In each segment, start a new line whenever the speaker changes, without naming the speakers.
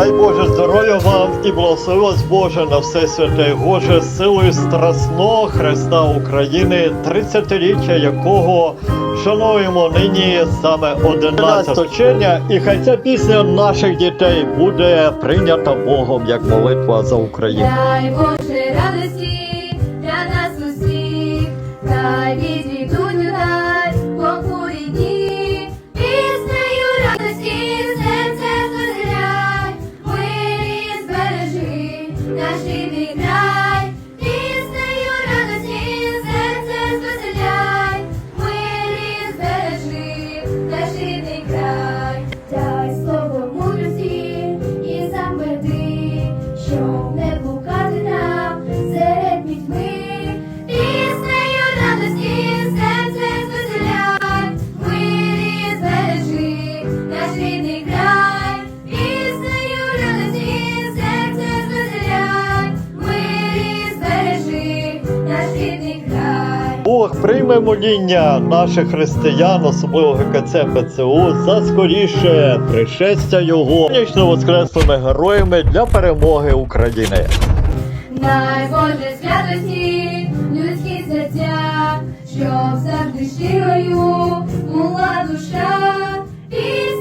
Дай Боже здоров'я вам і благословилось Боже на все святе Боже силою страсного Христа України, 30-річчя якого шануємо нині саме 11 червня. І хай ця пісня наших дітей буде прийнята Богом як молитва за Україну.
Дай Боже радості для нас усіх, дай
прийме моління наших християн, особливо ГКЦ ПЦУ, за скоріше пришестя його нічно воскреслими героями для перемоги України.
Найбоже святості, людські серця, щоб завжди щирою була душа, піснею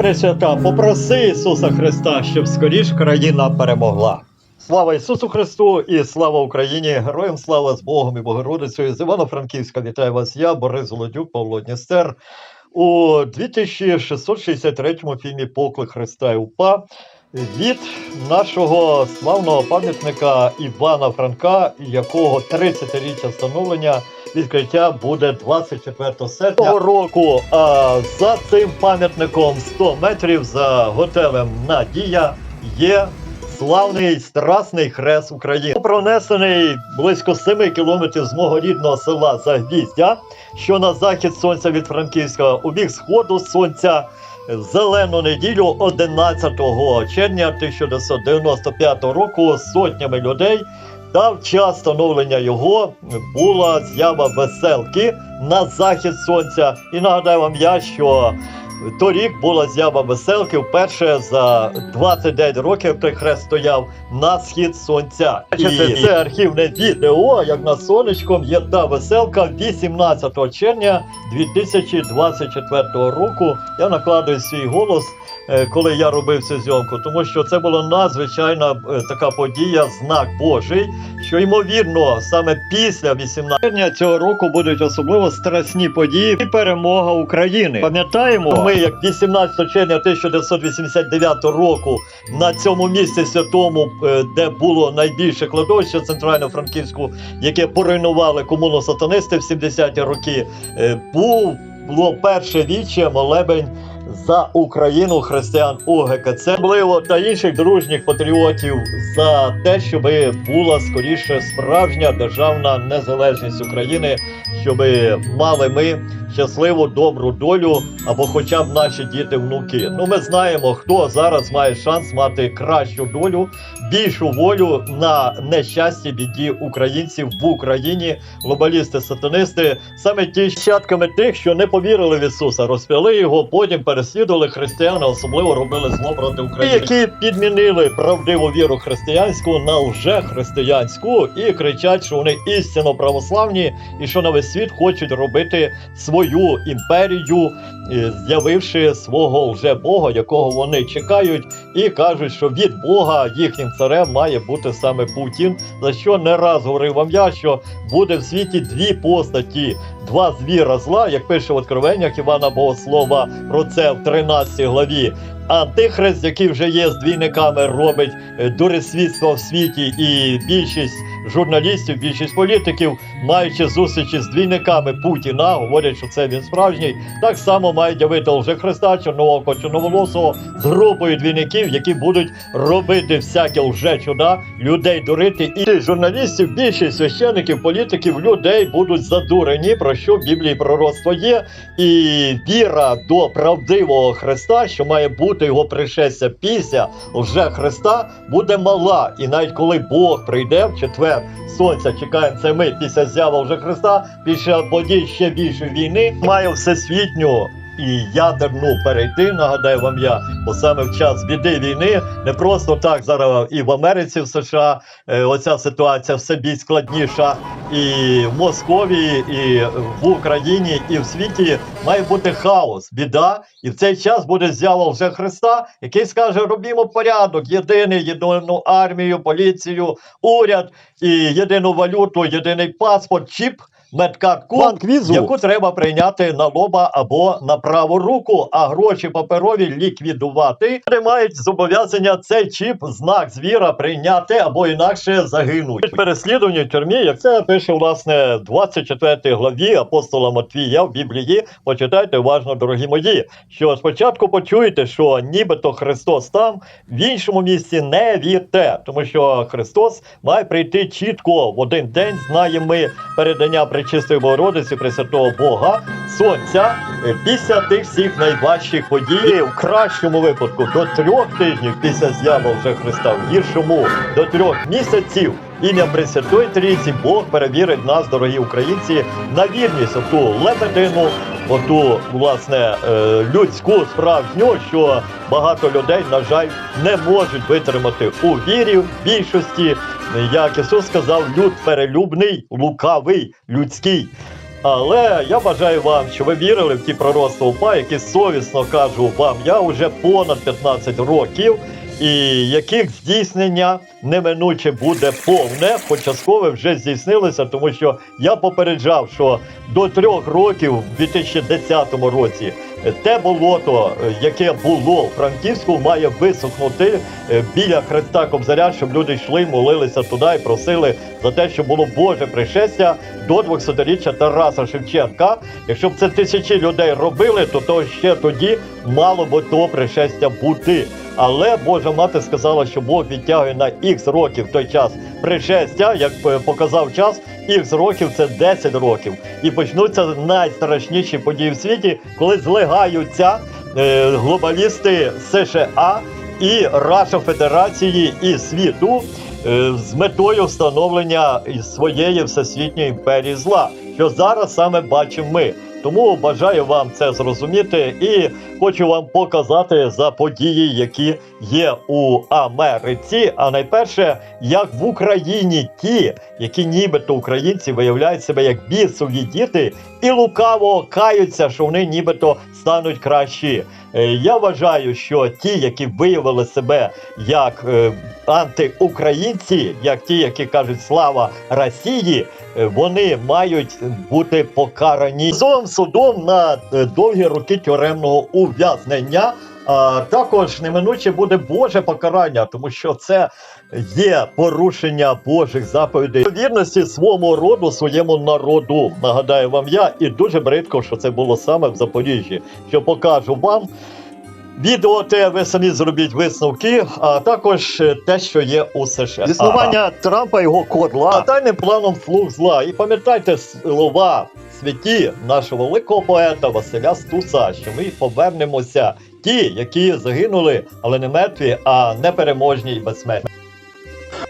пресвята, попроси Ісуса Христа, щоб скоріш країна перемогла. Слава Ісусу Христу і слава Україні! Героям слава з Богом і Богородицею! З Івано-Франківська вітаю вас я, Борис Золодюк, Павло Дністер. У 2663 фільмі Поклик Христа і УПА від нашого славного пам'ятника Івана Франка, якого 30-річчя встановлення відкриття буде 24 серпня цього року. А за цим пам'ятником 100 метрів за готелем Надія є славний страсний хрест України. Пронесений близько 7 кілометрів з мого рідного села Загвіздя, що на захід сонця від Франківська у бік сходу сонця. Зелену неділю 11 червня 1995 року сотнями людей та в час становлення його була з'ява веселки на захід сонця. І нагадаю вам я, що торік була з'ява веселки вперше за 29 років той хрест стояв на схід сонця. І це архівне відео, як на сонечком є та веселка 18 червня 2024 року. Я накладую свій голос, е, коли я робив цю зйомку, тому що це була надзвичайна е, така подія, знак Божий, що ймовірно саме після 18 червня цього року будуть особливо страсні події і перемога України. Пам'ятаємо, ми як 18 червня 1989 року на цьому місці святому, е, де було найбільше кладовище центрально-франківську, яке поруйнували комуну сатанисти в 70-ті роки, е, був було перше віче молебень за Україну християн УГКЦ, особливо та інших дружніх патріотів за те, щоб була скоріше справжня державна незалежність України, щоб мали ми щасливу добру долю або хоча б наші діти, внуки. Ну ми знаємо, хто зараз має шанс мати кращу долю, більшу волю на нещасті біді українців в Україні, глобалісти, сатанисти, саме ті щадками тих, що не повірили в Ісуса, розп'яли його, потім переслідували християни, особливо робили зло проти України, які підмінили правдиву віру християнську на лже-християнську і кричать, що вони істинно православні і що на весь світ хочуть робити свою імперію, е, з'явивши свого лже-бога, якого вони чекають, і кажуть, що від Бога їхнім царем має бути саме Путін. За що не раз говорив вам я, що буде в світі дві постаті, два звіра зла, як пише в откровеннях Івана Богослова про це в 13 главі. Антихрист, який вже є з двійниками, робить е, дуресвітство в світі, і більшість журналістів, більшість політиків, маючи зустрічі з двійниками Путіна, говорять, що це він справжній. Так само мають явити вже Христа, Чорнового, Чорноволосого з групою двійників, які будуть робити всяке лже чуда, людей дурити. І журналістів, більшість священиків, політиків, людей будуть задурені, про що в Біблії пророцтво є. І віра до правдивого Христа, що має бути його пришестя після вже Христа, буде мала. І навіть коли Бог прийде в четвер сонця, чекаємо це ми після зява вже Христа, після подій ще більше війни, має всесвітню. І ядерну перейти, нагадаю вам я, бо саме в час біди війни не просто так зараз і в Америці, в США. Е, оця ситуація все більш складніша, і в Московії, і в Україні, і в світі має бути хаос, біда, і в цей час буде з'ява вже Христа, який скаже: робімо порядок, єдиний, єдину армію, поліцію, уряд і єдину валюту, єдиний паспорт, чіп.
Банк-візу.
яку треба прийняти на лоба або на праву руку, а гроші паперові ліквідувати. Вони мають зобов'язання цей чіп, знак звіра прийняти або інакше загинуть. Переслідування в тюрмі, як це пише власне в 24 главі апостола Матвія в Біблії. Почитайте уважно, дорогі мої. Що спочатку почуєте, що нібито Христос там, в іншому місці не вірте, тому що Христос має прийти чітко в один день. Знаємо ми передання Пречистої Богородиці Пресвятого Бога, Сонця е, після тих всіх найважчих подій, в кращому випадку до трьох тижнів після з'яви вже Христа, в гіршому до трьох місяців. Ім'я Пресвятої Трійці Бог перевірить нас, дорогі українці, на вірність ту лебедину, оту власне е, людську справжню, що багато людей, на жаль, не можуть витримати у вірі в більшості. Як Ісус сказав, люд перелюбний, лукавий, людський. Але я бажаю вам, що ви вірили в ті пророцтва УПА, які совісно кажу вам, я вже понад 15 років, і яких здійснення неминуче буде повне, початкове вже здійснилося, тому що я попереджав, що до трьох років, в 2010 році, е, те болото, е, яке було в Франківську, має висохнути е, біля хреста Кобзаря, щоб люди йшли, молилися туди і просили за те, щоб було Боже пришестя до 200-річчя Тараса Шевченка. Якщо б це тисячі людей робили, то то ще тоді мало би того пришестя бути. Але Божа мати сказала, що Бог відтягує на ікс років той час пришестя, як показав час, ікс років це 10 років. І почнуться найстрашніші події в світі, коли злегаються е, глобалісти США і Раша Федерації і світу е, з метою встановлення своєї всесвітньої імперії зла, що зараз саме бачимо ми. Тому бажаю вам це зрозуміти і хочу вам показати за події, які є у Америці. А найперше, як в Україні ті, які нібито українці виявляють себе як бісові діти, і лукаво каються, що вони нібито стануть кращі. Е, Я вважаю, що ті, які виявили себе як е, антиукраїнці, як ті, які кажуть слава Росії, е, вони мають бути покарані зовом судом на довгі роки тюремного ув'язнення. А також неминуче буде Боже покарання, тому що це є порушення Божих заповідей вірності своєму роду, своєму народу. Нагадаю вам я, і дуже бридко, що це було саме в Запоріжжі. Що покажу вам. Відео те ви самі зробіть висновки, а також е, те, що є у США. Існування Трампа його кодла, а тайним планом слуг зла. І пам'ятайте слова святі нашого великого поета Василя Стуса, що ми повернемося ті, які загинули, але не мертві, а непереможні і безсмертні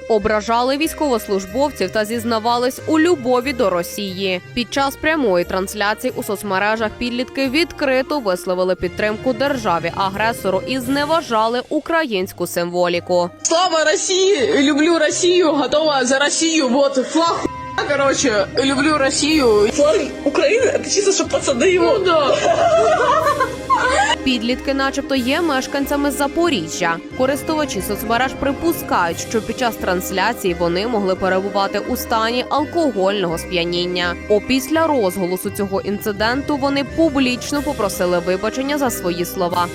ображали військовослужбовців та зізнавались у любові до Росії. Під час прямої трансляції у соцмережах підлітки відкрито висловили підтримку державі агресору і зневажали українську символіку.
Слава России! Люблю Россию! Готова за Россию! Вот флаг хуйня, короче, люблю Россию. Флаг Украины это чисто, что пацаны его. Ну, да.
Підлітки, начебто, є мешканцями Запоріжжя. Користувачі соцмереж припускають, що під час трансляції вони могли перебувати у стані алкогольного сп'яніння. Опісля розголосу цього інциденту вони публічно попросили вибачення за свої слова.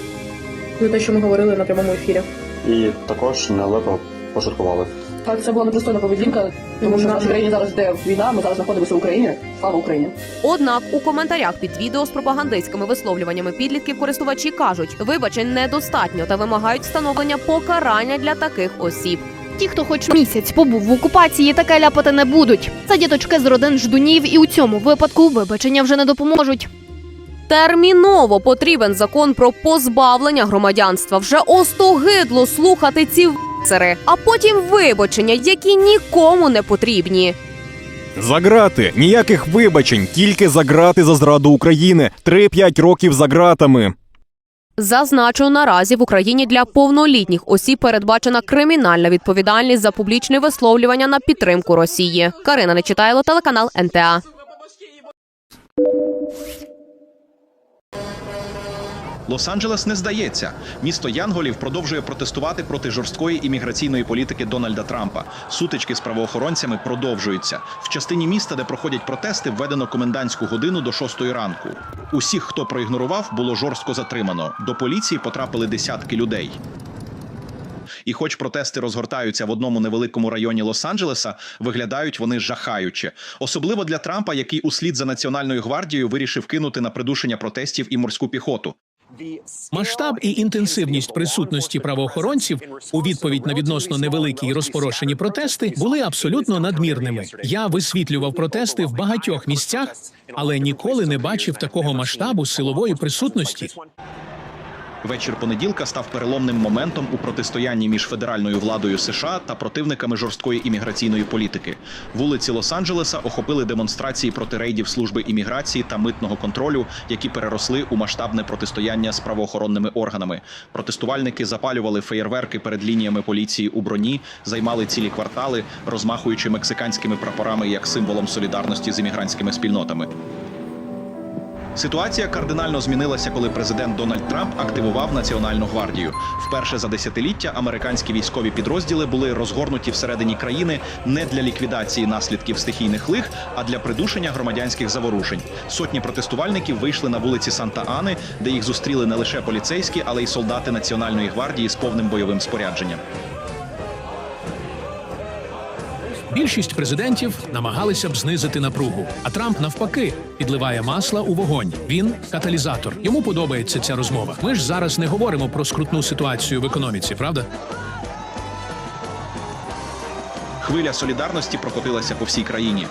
Те, що ми говорили на прямому ефірі.
І також нелепо пожартували.
Так, це була непристойна поведінка, тому що в нашій країні зараз йде війна, ми зараз знаходимося в Україні. Слава Україні!
Однак у коментарях під відео з пропагандистськими висловлюваннями підлітків користувачі кажуть, вибачень недостатньо та вимагають встановлення покарання для таких осіб.
Ті, хто хоч місяць побув в окупації, таке ляпати не будуть. Це діточки з родин ждунів, і у цьому випадку вибачення вже не допоможуть.
Терміново потрібен закон про позбавлення громадянства. Вже остогидло слухати ці вцери, а потім вибачення, які нікому не потрібні.
За грати ніяких вибачень, тільки за грати за зраду України. 3-5 років за гратами.
Зазначу, наразі в Україні для повнолітніх осіб передбачена кримінальна відповідальність за публічне висловлювання на підтримку Росії. Карина Нечитайло, телеканал НТА.
Лос-Анджелес не здається. Місто Янголів продовжує протестувати проти жорсткої імміграційної політики Дональда Трампа. Сутички з правоохоронцями продовжуються. В частині міста, де проходять протести, введено комендантську годину до 6 ранку. Усіх, хто проігнорував, було жорстко затримано. До поліції потрапили десятки людей. І хоч протести розгортаються в одному невеликому районі Лос-Анджелеса, виглядають вони жахаюче. Особливо для Трампа, який услід за Національною гвардією вирішив кинути на придушення протестів і морську піхоту.
Масштаб і інтенсивність присутності правоохоронців у відповідь на відносно невеликі й розпорошені протести були абсолютно надмірними. Я висвітлював протести в багатьох місцях, але ніколи не бачив такого масштабу силової присутності.
Вечір понеділка став переломним моментом у протистоянні між федеральною владою США та противниками жорсткої імміграційної політики. Вулиці Лос-Анджелеса охопили демонстрації проти рейдів служби імміграції та митного контролю, які переросли у масштабне протистояння з правоохоронними органами. Протестувальники запалювали феєрверки перед лініями поліції у броні, займали цілі квартали, розмахуючи мексиканськими прапорами як символом солідарності з іммігрантськими спільнотами. Ситуація кардинально змінилася, коли президент Дональд Трамп активував Національну гвардію. Вперше за десятиліття американські військові підрозділи були розгорнуті всередині країни не для ліквідації наслідків стихійних лих, а для придушення громадянських заворушень. Сотні протестувальників вийшли на вулиці Санта-Ани, де їх зустріли не лише поліцейські, але й солдати Національної гвардії з повним бойовим спорядженням.
Більшість президентів намагалися б знизити напругу, а Трамп навпаки підливає масла у вогонь. Він каталізатор. Йому подобається ця розмова. Ми ж зараз не говоримо про скрутну ситуацію в економіці, правда?
Хвиля солідарності прокотилася по всій країні.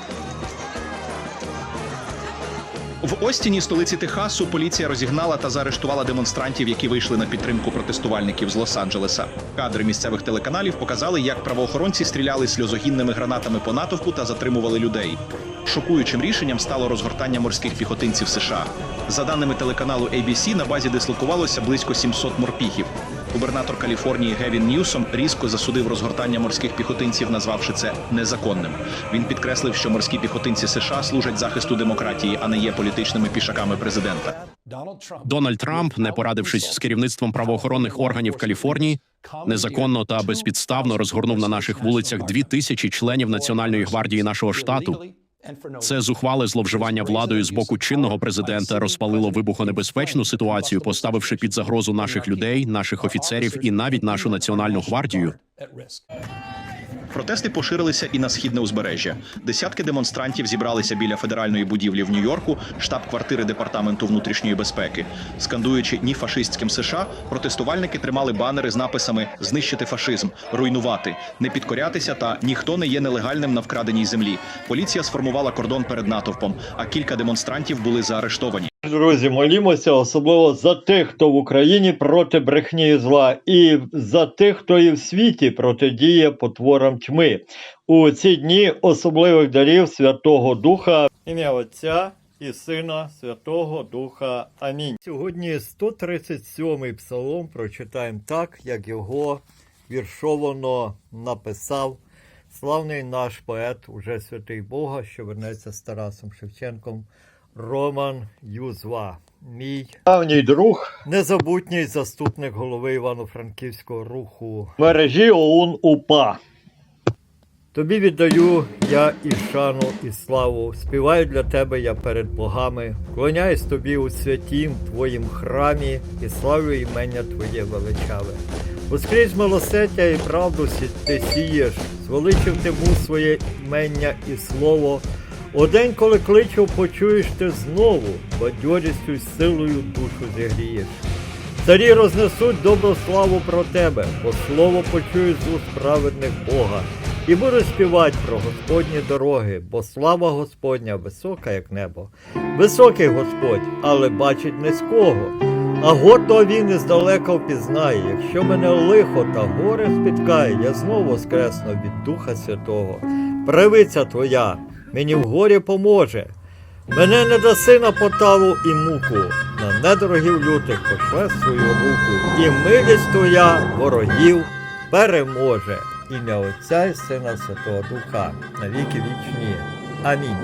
Остіні, столиці Техасу, поліція розігнала та заарештувала демонстрантів, які вийшли на підтримку протестувальників з Лос-Анджелеса. Кадри місцевих телеканалів показали, як правоохоронці стріляли сльозогінними гранатами по натовпу та затримували людей. Шокуючим рішенням стало розгортання морських піхотинців США. За даними телеканалу ABC, на базі дислокувалося близько 700 морпіхів. Губернатор Каліфорнії Гевін Ньюсом різко засудив розгортання морських піхотинців, назвавши це незаконним. Він підкреслив, що морські піхотинці США служать захисту демократії, а не є політичними пішаками президента.
Дональд Трамп, не порадившись з керівництвом правоохоронних органів Каліфорнії, незаконно та безпідставно розгорнув на наших вулицях дві тисячі членів Національної гвардії нашого штату. Це зухвале зловживання владою з боку чинного президента розпалило вибухонебезпечну ситуацію, поставивши під загрозу наших людей, наших офіцерів і навіть нашу національну гвардію.
Протести поширилися і на східне узбережжя. Десятки демонстрантів зібралися біля федеральної будівлі в Нью-Йорку, штаб-квартири департаменту внутрішньої безпеки. Скандуючи ні фашистським США, протестувальники тримали банери з написами Знищити фашизм, руйнувати, не підкорятися та ніхто не є нелегальним на вкраденій землі. Поліція сформувала кордон перед натовпом, а кілька демонстрантів були заарештовані.
Друзі, молімося особливо за тих, хто в Україні проти брехні і зла, і за тих, хто і в світі протидіє потворам тьми. У ці дні особливих дарів Святого Духа. Ім'я Отця і Сина Святого Духа. Амінь. Сьогодні 137-й псалом прочитаємо так, як його віршовано написав славний наш поет, уже святий Бога, що вернеться з Тарасом Шевченком. Роман Юзва, мій давній друг, незабутній заступник голови Івано-Франківського руху мережі ОУН УПА. Тобі віддаю я і шану, і славу. Співаю для тебе я перед богами, вклоняюсь тобі у святім твоїм храмі і славлю імення Твоє величаве. Воскрізь милосердя і правду ти сієш, звеличив ти своє імення і слово. У день, коли кличу, почуєш ти знову, бадьорістю й силою душу зігрієш. Царі рознесуть добру славу про тебе, бо слово почують з уст праведних Бога. І будуть співати про Господні дороги, бо слава Господня висока, як небо. Високий Господь, але бачить низького. А гордо він іздалека впізнає. Якщо мене лихо та горе спіткає, я знову воскресну від Духа Святого. Правиця твоя мені в горі поможе. Мене не даси на поталу і муку, на недорогів лютих пошле свою руку, і милість твоя ворогів переможе. Ім'я Отця і Сина Святого Духа на віки вічні. Амінь.